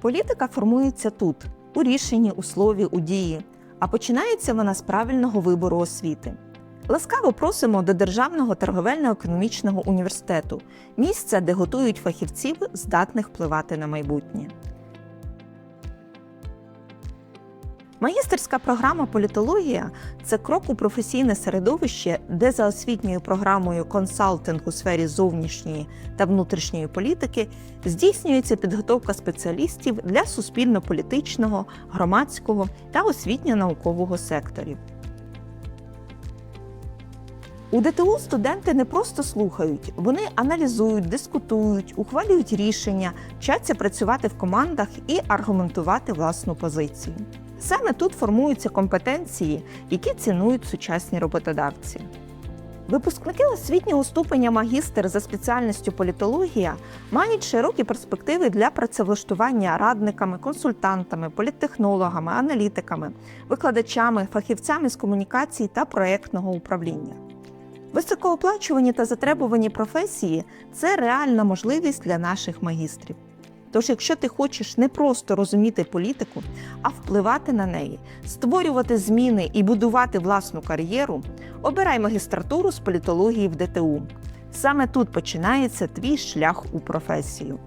Політика формується тут, у рішенні, у слові, у дії, а починається вона з правильного вибору освіти. Ласкаво просимо до Державного торговельно-економічного університету, місця, де готують фахівців, здатних впливати на майбутнє. Магістерська програма політологія це крок у професійне середовище, де за освітньою програмою консалтинг у сфері зовнішньої та внутрішньої політики здійснюється підготовка спеціалістів для суспільно-політичного, громадського та освітньо-наукового секторів. У ДТУ студенти не просто слухають, вони аналізують, дискутують, ухвалюють рішення, вчаться працювати в командах і аргументувати власну позицію. Саме тут формуються компетенції, які цінують сучасні роботодавці. Випускники освітнього ступеня магістр за спеціальністю політологія мають широкі перспективи для працевлаштування радниками, консультантами, політтехнологами, аналітиками, викладачами, фахівцями з комунікації та проєктного управління. Високооплачувані та затребувані професії це реальна можливість для наших магістрів. Тож, якщо ти хочеш не просто розуміти політику, а впливати на неї, створювати зміни і будувати власну кар'єру, обирай магістратуру з політології в ДТУ. Саме тут починається твій шлях у професію.